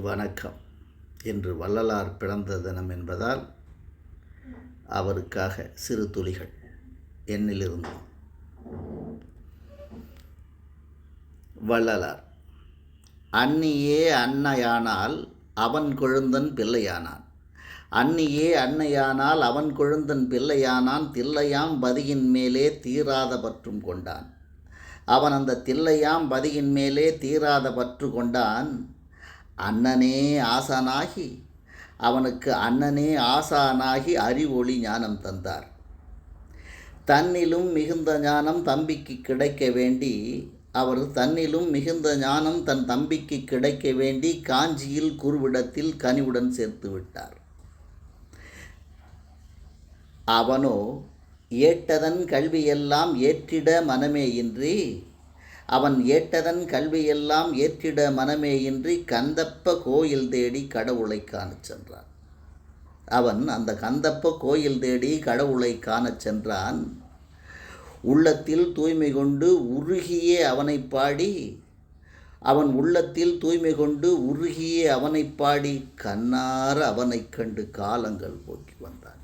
வணக்கம். இன்று வள்ளலார் பிறந்த தினம் என்பதால் அவருக்காக சிறு துளிகள் என்னிலிருந்து வள்ளலார் அன்னியே அன்னையானால் அவன் கொழுந்தன் பிள்ளையானான். அன்னியே அன்னையானால் அவன் கொழுந்தன் பிள்ளையானான் தில்லையாம் பதியின் மேலே தீராத பற்றும் கொண்டான். அவன் அந்த தில்லையாம் பதியின் மேலே தீராத பற்று கொண்டான். அண்ணனே ஆசானாகி அவனுக்கு அண்ணனே ஆசானாகி அறிவொளி ஞானம் தந்தார். தன்னிலும் மிகுந்த ஞானம் தம்பிக்கு கிடைக்க வேண்டி அவர் தன்னிலும் மிகுந்த ஞானம் தன் தம்பிக்கு கிடைக்க வேண்டி காஞ்சியில் குருவிடத்தில் கனிவுடன் சேர்த்து விட்டார். அவனோ ஏட்டதன் கல்வியெல்லாம் ஏற்றிட மனமேயின்றி அவன் ஏட்டதன் கல்வியெல்லாம் ஏற்றிட மனமேயின்றி கந்தப்ப கோயில் தேடி கடவுளை காணச் சென்றான். அவன் அந்த கந்தப்ப கோயில் தேடி கடவுளை காணச் சென்றான். உள்ளத்தில் தூய்மை கொண்டு உருகியே அவனை பாடி அவன் உள்ளத்தில் தூய்மை கொண்டு உருகியே அவனை பாடி கண்ணார அவனைக் கண்டு காலங்கள் போக்கி வந்தான்.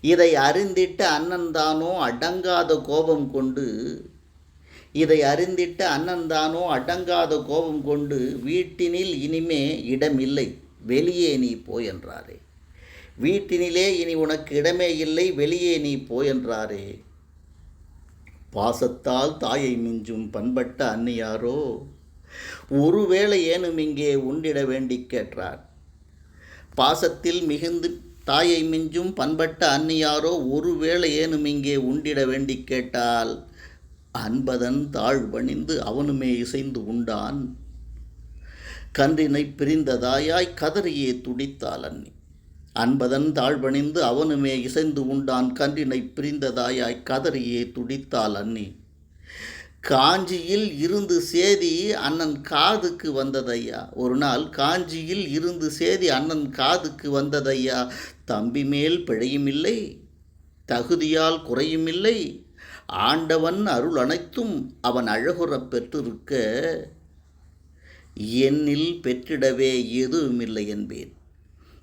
இதை அறிந்திட்ட அண்ணன்தானோ அடங்காத கோபம் கொண்டு இதை அறிந்திட்ட அண்ணன்தானோ அடங்காத கோபம் கொண்டு வீட்டினில் இனிமே இடமில்லை வெளியே நீ போ என்றாரே. வீட்டினிலே இனி உனக்கு இடமே இல்லை வெளியே நீ போ என்றாரே. பாசத்தால் தாயை மிஞ்சும் பண்பட்ட அன்னியாரோ ஒருவேளை ஏனும் இங்கே உண்டிட வேண்டி கேட்டார். பாசத்தில் மிகுந்து தாயை மிஞ்சும் பண்பட்ட அன்னியாரோ ஒருவேளை ஏனும் இங்கே உண்டிட வேண்டி கேட்டால் அன்பதன் தாழ் பணிந்து அவனுமே இசைந்து உண்டான். கன்றினை பிரிந்ததாயாய் கதறியே துடித்தாள் அன்னி அன்பதன் தாழ்வணிந்து அவனுமே இசைந்து உண்டான். கன்றினை பிரிந்ததாயாய் கதறியே துடித்தாள் அன்னி காஞ்சியில் இருந்து சேதி அண்ணன் காதுக்கு வந்ததையா? ஒரு நாள் காஞ்சியில் இருந்து சேதி அண்ணன் காதுக்கு வந்ததையா? தம்பி மேல் பிழையும் இல்லை தகுதியால் குறையும் இல்லை ஆண்டவன் அருள் அனைத்தும் அவன் அழகுறப் பெற்றிருக்க என்னில் பெற்றிடவே எதுவுமில்லை என்பேன்.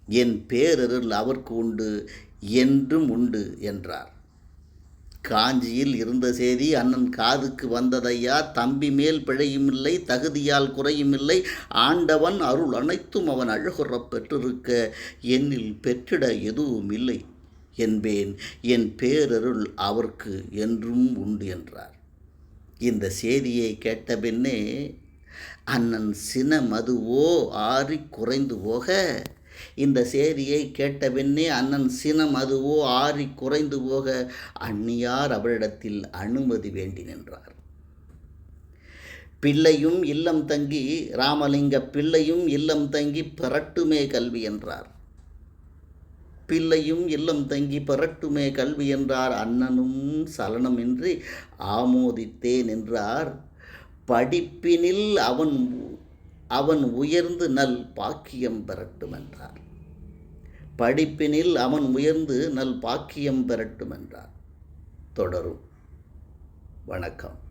என் பேரருள் அவர்க்கு உண்டு என்றும் உண்டு என்றார். காஞ்சியில் இருந்த செய்தி அண்ணன் காதுக்கு வந்ததையா தம்பி மேல் பிழையும் இல்லை தகுதியால் குறையும் இல்லை ஆண்டவன் அருள் அனைத்தும் அவன் அழகுறப் பெற்றிருக்க என்னில் பெற்றிட எதுவும் இல்லை என்பேன். என் பேரருள் அவர்க்கு என்றும் உண்டு என்றார். இந்த செய்தியை கேட்ட பின்னே அண்ணன் சின மதுவோ ஆறி குறைந்து போக? இந்த செய்தியை கேட்ட பின்னே அண்ணன் சினம் அதுவோ ஆறி குறைந்து போக? அந்நியார் அவரிடத்தில் அனுமதி வேண்டி நின்றார். பிள்ளையும் இல்லம் தங்கி ராமலிங்க பிள்ளையும் இல்லம் தங்கி பிறட்டுமே கல்வி என்றார். பிள்ளையும் இல்லம் தங்கி பெறட்டுமே கல்வி என்றார். அண்ணனும் சலனமின்றி ஆமோதித்தேன் என்றார். படிப்பினில் அவன் அவன் உயர்ந்து நல் பாக்கியம் பெறட்டும் என்றார் படிப்பினில் அவன் உயர்ந்து நல் பாக்கியம் பெறட்டும் என்றார் தொடரும். வணக்கம்.